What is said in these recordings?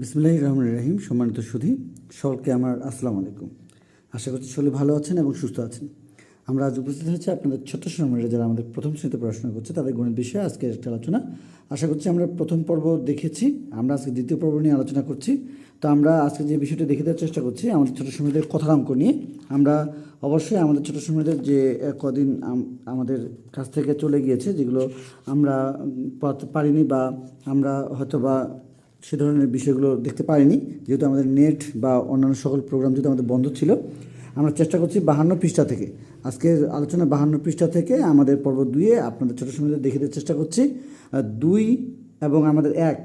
বিসমুল্লাহ রহমান রাহিম, সম্মানিত সুধী, সকলকে আমার আসসালামু আলাইকুম। আশা করছি সকলে ভালো আছেন এবং সুস্থ আছেন। আমরা আজ উপস্থিত হয়েছি আপনাদের ছোট্ট সময়ের যারা আমাদের প্রথম শ্রেণীতে পড়াশোনা করছে, তাদের গণিত বিষয়ে আজকে একটা আলোচনা। আশা করছি আমরা প্রথম পর্ব দেখেছি, আমরা আজকে দ্বিতীয় পর্ব নিয়ে আলোচনা করছি। তো আমরা আজকে যে বিষয়টি দেখে দেওয়ার চেষ্টা করছি, আমাদের ছোটো সময়দের কথার অঙ্ক নিয়ে। আমরা অবশ্যই আমাদের ছোটো সময়দের যে কদিন আমাদের কাছ থেকে চলে গিয়েছে, যেগুলো আমরা পারিনি বা আমরা হয়তো বা সে ধরনের বিষয়গুলো দেখতে পারিনি, যেহেতু আমাদের নেট বা অন্যান্য সকল প্রোগ্রাম যেহেতু আমাদের বন্ধ ছিল, আমরা চেষ্টা করছি বাহান্ন পৃষ্ঠা থেকে। আজকের আলোচনা বাহান্ন পৃষ্ঠা থেকে আমাদের পর্ব দুইয়ে আপনাদের ছোটো সময় দেখে দেওয়ার চেষ্টা করছি। দুই এবং আমাদের এক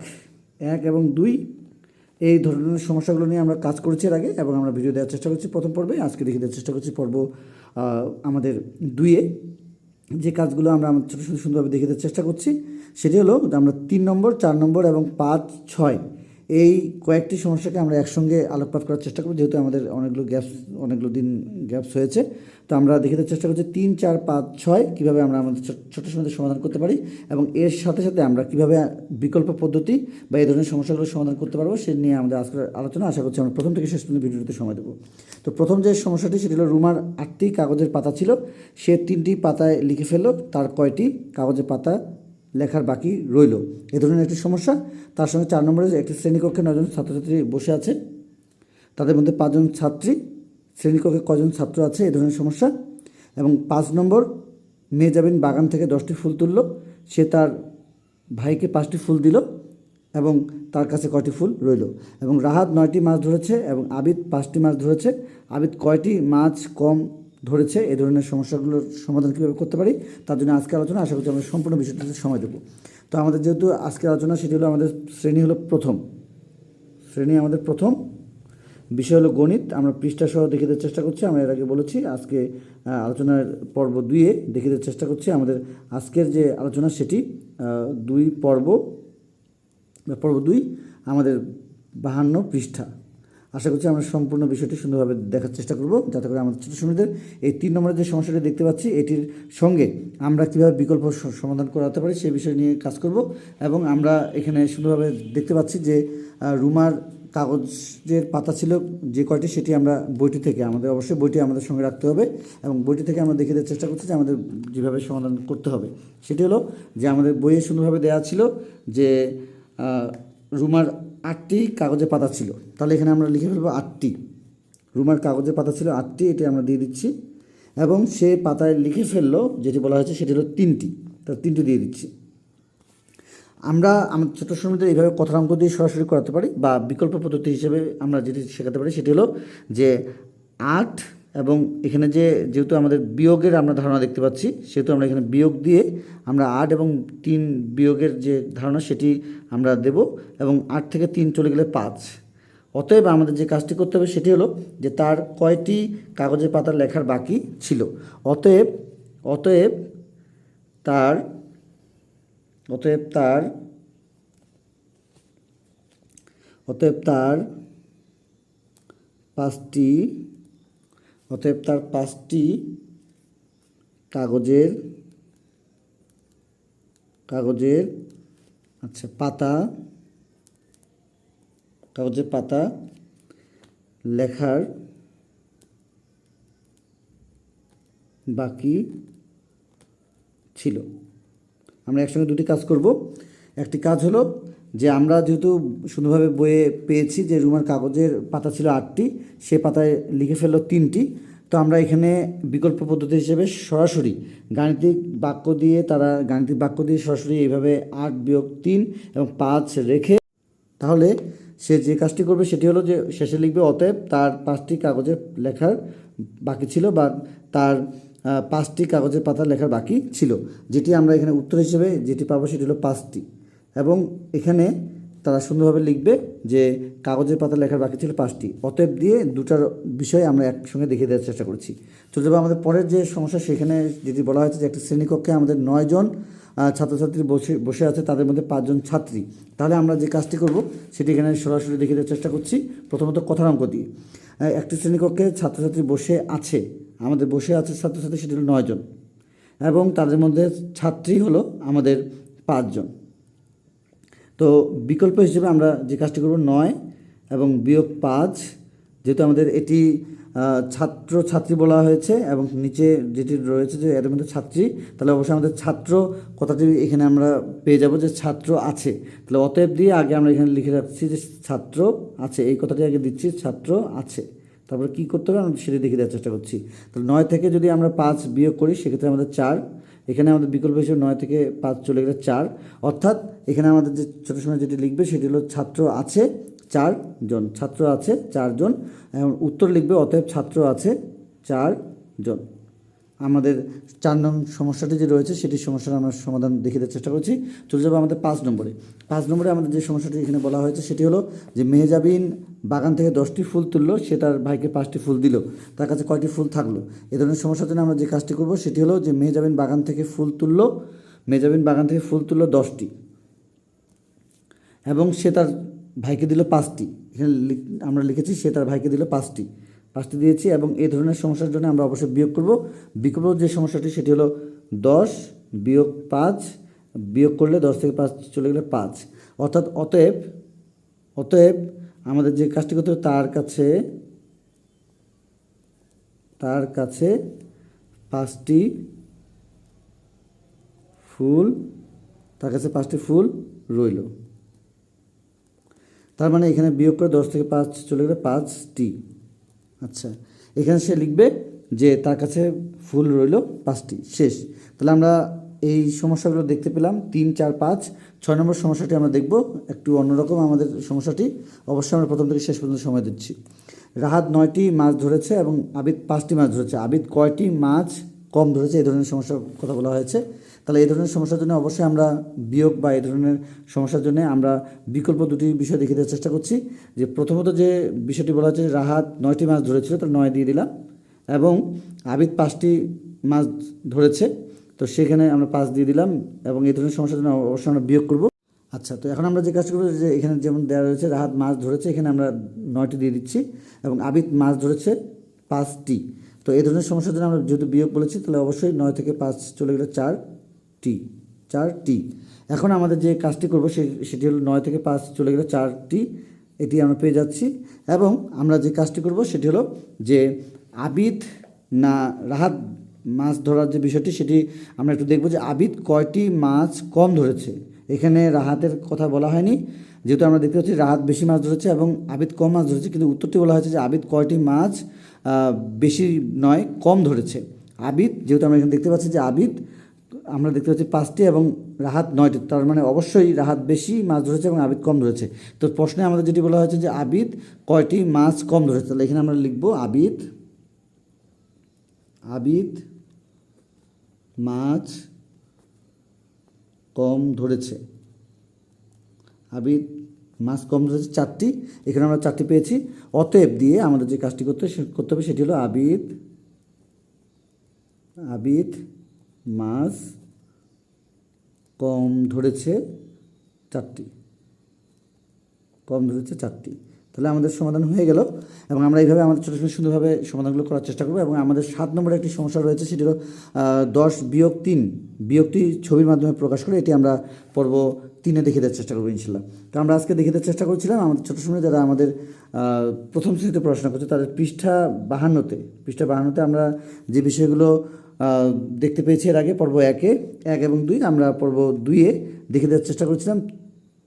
এক এবং দুই, এই ধরনের সমস্যাগুলো নিয়ে আমরা কাজ করেছি এর আগে এবং আমরা ভিডিও দেওয়ার চেষ্টা করছি প্রথম পর্বে। আজকে দেখে দেওয়ার চেষ্টা করছি পর্ব আমাদের দুইয়ে। যে কাজগুলো আমরা আমাদের ছোটো ছোটো সুন্দরভাবে দেখে দেওয়ার চেষ্টা করছি, সেটি হলো আমরা তিন নম্বর, চার নম্বর এবং পাঁচ, ছয় এই কয়েকটি সমস্যাকে আমরা একসঙ্গে আলোকপাত করার চেষ্টা করব, যেহেতু আমাদের অনেকগুলো গ্যাপস অনেকগুলো দিন গ্যাপস হয়েছে। তো আমরা দেখে চেষ্টা করছি তিন, চার, পাঁচ, ছয়, কীভাবে আমরা আমাদের ছোট- ছোট সমস্যার সমাধান করতে পারি এবং এর সাথে সাথে আমরা কীভাবে বিকল্প পদ্ধতি বা এই ধরনের সমস্যাগুলো সমাধান করতে পারব সে নিয়ে আমাদের আজকের আলোচনা। আশা করছি আমরা প্রথম থেকে শেষ পর্যন্ত ভিডিওতে সময় দেবো। তো প্রথম যে সমস্যাটি, সেটি হলো রুমার আটটি কাগজের পাতা ছিল। সে তিনটি পাতায় লিখে ফেলল, তার কয়টি কাগজের পাতা লেখার বাকি রইল। এ ধরনের একটি সমস্যা। তার সঙ্গে চার নম্বরে একটি শ্রেণীকক্ষে নয়জন ছাত্রছাত্রী বসে আছে, তাদের মধ্যে পাঁচজন ছাত্রী, শ্রেণীকক্ষে কজন ছাত্র আছে, এ ধরনের সমস্যা। এবং পাঁচ নম্বর, মেয়ে যাবেন বাগান থেকে দশটি ফুল তুলল। সে তার ভাইকে পাঁচটি ফুল দিল এবং তার কাছে কয়টি ফুল রইল। এবং রাহাত নয়টি মাছ ধরেছে এবং আবিদ পাঁচটি মাছ ধরেছে। আবিদ কয়টি? মাছ, কম ধরেছে এই ধরনের সমস্যাগুলোর সমাধান কীভাবে করতে পারি, তার জন্য আজকে আলোচনা, আশা করছি আমরা সম্পূর্ণ বিষয়টিতে সময় দেবো। তো আমাদের যেহেতু আজকে আলোচনা, সেটি হলো আমাদের শ্রেণি হলো প্রথম। শ্রেণি আমাদের প্রথম। বিষয় হলো গণিত, আমরা পৃষ্ঠা সহ দেখে দেওয়ার চেষ্টা করছি, আমরা এর আগে বলেছি, আজকে আলোচনার পর্ব দুইয়ে দেখে দেওয়ার চেষ্টা করছি, আমাদের আজকের যে আলোচনা সেটি দুই পর্ব পর্ব দুই, আমাদের বাহান্ন পৃষ্ঠা। আশা করছি আমরা সম্পূর্ণ বিষয়টি সুন্দরভাবে দেখার চেষ্টা করব, যাতে করে আমাদের ছোটো শ্রেণীদের এই তিন নম্বরের যে সমস্যাটি দেখতে পাচ্ছি, এটির সঙ্গে আমরা কীভাবে বিকল্প সমাধান করাতে পারি সেই বিষয় নিয়ে কাজ করব এবং আমরা এখানে সুন্দরভাবে দেখতে পাচ্ছি যে রুমার কাগজের পাতা ছিল যে কয়টি সেটি আমরা বইটি থেকে, আমাদের অবশ্যই বইটি আমাদের সঙ্গে রাখতে হবে এবং বইটি থেকে আমরা দেখে দেওয়ার চেষ্টা করছি যে আমাদের যেভাবে সমাধান করতে হবে। সেটি হলো যে আমাদের বইয়ে সুন্দরভাবে দেওয়া ছিল যে রুমার আটটি কাগজের পাতা ছিল। তাহলে এখানে আমরা লিখে ফেলব আটটি। রুমার কাগজের পাতা ছিল আটটি, এটি আমরা দিয়ে দিচ্ছি। এবং সে পাতায় লিখে ফেলল, যেটি বলা হয়েছে সেটি হলো তিনটি। তাহলে তিনটি দিয়ে দিচ্ছি। আমরা আমাদের ছোটো সময়তে এইভাবে কথার অঙ্ক দিয়ে সরাসরি করাতে পারি বা বিকল্প পদ্ধতি হিসেবে আমরা যেটি শেখাতে পারি সেটি হলো যে আট এবং এখানে যে যেহেতু আমাদের বিয়োগের আমরা ধারণা দেখতে পাচ্ছি, সেহেতু আমরা এখানে বিয়োগ দিয়ে আমরা আট এবং তিন বিয়োগের যে ধারণা সেটি আমরা দেব এবং আট থেকে তিন চলে গেলে পাঁচ। অতএব আমাদের যে কাজটি করতে হবে সেটি হলো যে তার কয়টি কাগজের পাতার লেখার বাকি ছিল। অতএব অতএব তার অতএব তার অতএব তার পাঁচটি অতএব তার পাঁচটি কাগজের কাগজের আচ্ছা পাতা, কাগজের পাতা লেখার বাকি ছিল। আমরা একসঙ্গে দুটি কাজ করব। একটি কাজ হলো যে আমরা যেহেতু সুন্দরভাবে বইয়ে পেয়েছি যে রুমার কাগজের পাতা ছিল আটটি, সে পাতায় লিখে ফেলল তিনটি, তো আমরা এখানে বিকল্প পদ্ধতি হিসেবে সরাসরি গাণিতিক বাক্য দিয়ে তারা গাণিতিক বাক্য দিয়ে সরাসরি এইভাবে আট বিয়োগ তিন এবং পাঁচ রেখে, তাহলে সে যে কাজটি করবে সেটি হলো যে শেষে লিখবে, অতএব তার পাঁচটি কাগজের লেখার বাকি ছিল বা তার পাঁচটি কাগজের পাতা লেখার বাকি ছিল। যেটি আমরা এখানে উত্তর হিসেবে যেটি পাবো সেটি হলো পাঁচটি। এবং এখানে তারা সুন্দরভাবে লিখবে যে কাগজের পাতা লেখার বাকি ছিল পাঁচটি। অতএব দিয়ে দুটার বিষয় আমরা একসঙ্গে দেখিয়ে দেওয়ার চেষ্টা করছি। চলে আমাদের পরের যে সমস্যা, সেখানে যেটি বলা হয়েছে যে একটা শ্রেণীকক্ষে আমাদের নয়জন ছাত্রছাত্রী বসে বসে আছে, তাদের মধ্যে পাঁচজন ছাত্রী। তাহলে আমরা যে কাজটি করব, সেটি এখানে সরাসরি দেখিয়ে দেওয়ার চেষ্টা করছি। প্রথমত কথার অঙ্ক দিয়ে। একটি শ্রেণীকক্ষে ছাত্রছাত্রী বসে আছে, আমাদের বসে আছে ছাত্রছাত্রী, সেটি হলো নয়জন এবং তাদের মধ্যে ছাত্রী হলো আমাদের পাঁচজন তো বিকল্প হিসেবে আমরা যে কাজটি করব নয় এবং বিয়োগ পাঁচ, যেহেতু আমাদের এটি ছাত্র ছাত্রী বলা হয়েছে এবং নিচে যেটি রয়েছে যে এর মধ্যে ছাত্রী, তাহলে অবশ্যই আমাদের ছাত্র কথাটি এখানে আমরা পেয়ে যাব যে ছাত্র আছে। তাহলে অতএব দিয়ে আগে আমরা এখানে লিখে রাখছি যে ছাত্র আছে, এই কথাটি আগে দিচ্ছি, ছাত্র আছে। তারপরে কী করতে হবে? আমরা সেটি দেখে দেওয়ার চেষ্টা করছি। তাহলে নয় থেকে যদি আমরা পাঁচ বিয়োগ করি, সেক্ষেত্রে আমাদের চার। এখানে আমাদের বিকল্প হিসেবে নয় থেকে পাঁচ চলে গেলে চার। অর্থাৎ এখানে আমাদের যে ছোটো সময় যেটি লিখবে সেটি হলো ছাত্র আছে চারজন ছাত্র আছে চারজন এবং উত্তর লিখবে, অতএব ছাত্র আছে চারজন আমাদের চার নং সমস্যাটি যে রয়েছে সেটি সমস্যার আমরা সমাধান দেখে দেওয়ার চেষ্টা করছি। চলে যাব আমাদের পাঁচ নম্বরে। পাঁচ নম্বরে আমাদের যে সমস্যাটি এখানে বলা হয়েছে সেটি হলো যে মেহজাবিন বাগান থেকে দশটি ফুল তুললো, সে তার ভাইকে পাঁচটি ফুল দিল, তার কাছে কয়টি ফুল থাকল? এ ধরনের সমস্যার জন্য আমরা যে কাজটি করব সেটি হলো যে মেহজাবিন বাগান থেকে ফুল তুললো, মেহজাবিন বাগান থেকে ফুল তুললো দশটি। এবং সে তার ভাইকে দিল পাঁচটি। এখানে আমরা লিখেছি, সে তার ভাইকে দিল পাঁচটি। পাঁচটি দিয়েছি এবং এই ধরনের সমস্যার জন্য আমরা অবশ্যই বিয়োগ করব। বিকল্প যে সমস্যাটি, সেটি হলো দশ বিয়োগ পাঁচ, বিয়োগ করলে দশ থেকে পাঁচ চলে গেলে পাঁচ। অর্থাৎ অতএব অতএব আমাদের যে কাজটি করতে হবে, তার কাছে তার কাছে পাঁচটি ফুল, তার কাছে পাঁচটি ফুল রইল। তার মানে এখানে বিয়োগ করে দশ থেকে পাঁচ চলে গেলে পাঁচটি আচ্ছা এখানে সে লিখবে যে তার কাছে ফুল রইল পাঁচটি শেষ। তাহলে আমরা এই সমস্যাগুলো দেখতে পেলাম। তিন, চার, পাঁচ, ছয় নম্বর সমস্যাটি আমরা দেখব। একটু অন্যরকম আমাদের সমস্যাটি। অবশ্যই আমরা প্রথম থেকে শেষ পর্যন্ত সময় দিচ্ছি। রাহাত নয়টি মাছ ধরেছে এবং আবিদ পাঁচটি মাছ ধরেছে। আবিদ কয়টি মাছ কম ধরেছে, এই ধরনের সমস্যার কথা বলা হয়েছে। তাহলে এই ধরনের সমস্যার জন্য অবশ্যই আমরা বিয়োগ বা এই ধরনের সমস্যার জন্য আমরা বিকল্প দুটি বিষয় দেখে দেওয়ার চেষ্টা করছি। যে প্রথমত যে বিষয়টি বলা হচ্ছে রাহাত নয়টি মাছ ধরেছিল তো নয় দিয়ে দিলাম। এবং আবিদ পাঁচটি মাছ ধরেছে, তো সেখানে আমরা পাঁচ দিয়ে দিলাম এবং এই ধরনের সমস্যার জন্য অবশ্যই আমরা বিয়োগ করব। আচ্ছা তো এখন আমরা যে কাজ করব, যে এখানে যেমন দেওয়া রয়েছে, রাহাত মাছ ধরেছে, এখানে আমরা নয়টি দিয়ে দিচ্ছি এবং আবিদ মাছ ধরেছে পাঁচটি। তো এই ধরনের জন্য আমরা যেহেতু বিয়োগ বলেছি, তাহলে অবশ্যই নয় থেকে পাঁচ চলে গেলে চার টি চার টি এখন আমাদের যে কাজটি করব, সে, সেটি হলো নয় থেকে পাঁচ চলে গেলে চারটি এটি আমরা পেয়ে যাচ্ছি। এবং আমরা যে কাজটি করব, সেটি হলো যে আবিদ না রাহাত মাছ ধরার যে বিষয়টি, সেটি আমরা একটু দেখব যে আবিদ কয়টি মাছ কম ধরেছে। এখানে রাহাতের কথা বলা হয়নি। যেহেতু আমরা দেখতে পাচ্ছি রাহাত বেশি মাছ ধরেছে এবং আবিদ কম মাছ ধরেছে, কিন্তু উত্তরটি বলা হয়েছে যে আবিদ কয়টি মাছ বেশি নয়, কম ধরেছে। আবিদ, যেহেতু আমরা এখানে দেখতে পাচ্ছি যে আবিদ, আমরা দেখতে পাচ্ছি পাঁচটি এবং রাহাত নয়টি। তার মানে অবশ্যই রাহাত বেশি মাছ ধরেছে এবং আবিদ কম ধরেছে। তো প্রশ্নে আমাদের যেটি বলা হয়েছে যে আবিদ কয়টি মাছ কম ধরেছে? তাহলে এখানে আমরা লিখব আবিদ আবিদ মাছ কম ধরেছে। আবিদ মাছ কম ধরেছে চারটি, এখানে আমরা চারটি পেয়েছি। অতএব দিয়ে আমাদের যে কাজটি করতে করতে হবে সেটি হলো আবিদ আবিদ মাছ কম ধরেছে চারটি। কম ধরেছে চারটি। তাহলে আমাদের সমাধান হয়ে গেল এবং আমরা এইভাবে আমাদের ছোটো ছোটো সুন্দরভাবে সমাধানগুলো করার চেষ্টা করব এবং আমাদের সাত নম্বরে একটি সমস্যা রয়েছে, সেটি হলো দশ বিয়োগ তিন, বিয়োগটি ছবির মাধ্যমে প্রকাশ করে এটি আমরা পর্ব তিনে দেখে দেওয়ার চেষ্টা করব ইনশাল্লাহ। তো আমরা আজকে দেখে দেওয়ার চেষ্টা করছিলাম, আমাদের ছোটো সময় যারা আমাদের প্রথম শ্রেণীতে পড়াশোনা করছে, তাদের পৃষ্ঠা বাহান্নতে পৃষ্ঠা বাহান্নতে আমরা যে বিষয়গুলো দেখতে পেয়েছি এর আগে, পর্ব একে, এক এবং দুই, আমরা পর্ব দুইয়ে দেখে দেওয়ার চেষ্টা করেছিলাম।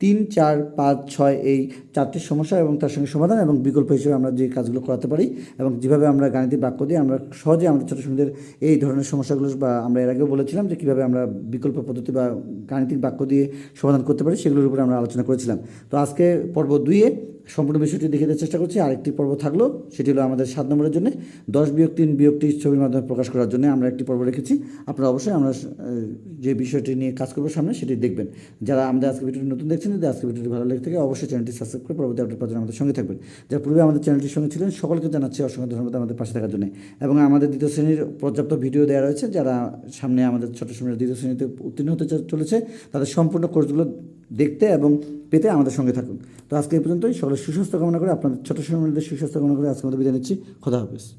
তিন চার পাঁচ ছয় এই চারটি সমস্যা এবং তার সঙ্গে সমাধান এবং বিকল্প হিসেবে আমরা যে কাজগুলো করাতে পারি এবং যেভাবে আমরা গাণিতিক বাক্য দিয়ে আমরা সহজে আমাদের ছোটো ছোটদের এই ধরনের সমস্যাগুলো বা আমরা এর আগেও বলেছিলাম যে কীভাবে আমরা বিকল্প পদ্ধতি বা গাণিতিক বাক্য দিয়ে সমাধান করতে পারি সেগুলোর উপরে আমরা আলোচনা করেছিলাম। তো আজকে পর্ব দুইয়ে সম্পূর্ণ বিষয়টি দেখে দেওয়ার চেষ্টা করছি। আরেকটি পর্ব থাকল, সেটি হলো আমাদের সাত নম্বরের জন্য। দশ বিয়োগ তিন বিয়োগটি ছবির মাধ্যমে প্রকাশ করার জন্য আমরা একটি পর্ব রেখেছি। আপনারা অবশ্যই আমরা যে বিষয়টি নিয়ে কাজ করব সামনে, সেটি দেখবেন। যারা আমাদের আজকে ভিডিওটি নতুন দেখছেন, যদি আজকে ভিডিওটি ভালো লেগে থাকে, অবশ্যই চ্যানেলটি সাবস্ক্রাইব করে পরবর্তী আপডেট পাওয়ার আমাদের সঙ্গে থাকবেন। যারা পূর্বে আমাদের চ্যানেলটির সঙ্গে ছিলেন, সকলকে জানাচ্ছি অসংখ্য ধন্যবাদ আমাদের পাশে থাকার জন্য। এবং আমাদের দ্বিতীয় শ্রেণির পর্যাপ্ত ভিডিও দেওয়া রয়েছে, যারা সামনে আমাদের ছোট শ্রেণির দ্বিতীয় শ্রেণীতে উত্তীর্ণ হতে চলেছে, তাদের সম্পূর্ণ কোর্সগুলো দেখতে এবং পেতে আমাদের সঙ্গে থাকুন। তো আজকে এই পর্যন্তই। সকলের সুস্বাস্থ্য কামনা করে আপনাদের ছোটো সময়দের সুস্বাস্থ্য কামনা করে আজকে আমাদের বিদায় নিচ্ছি। খোদা হাফেজ।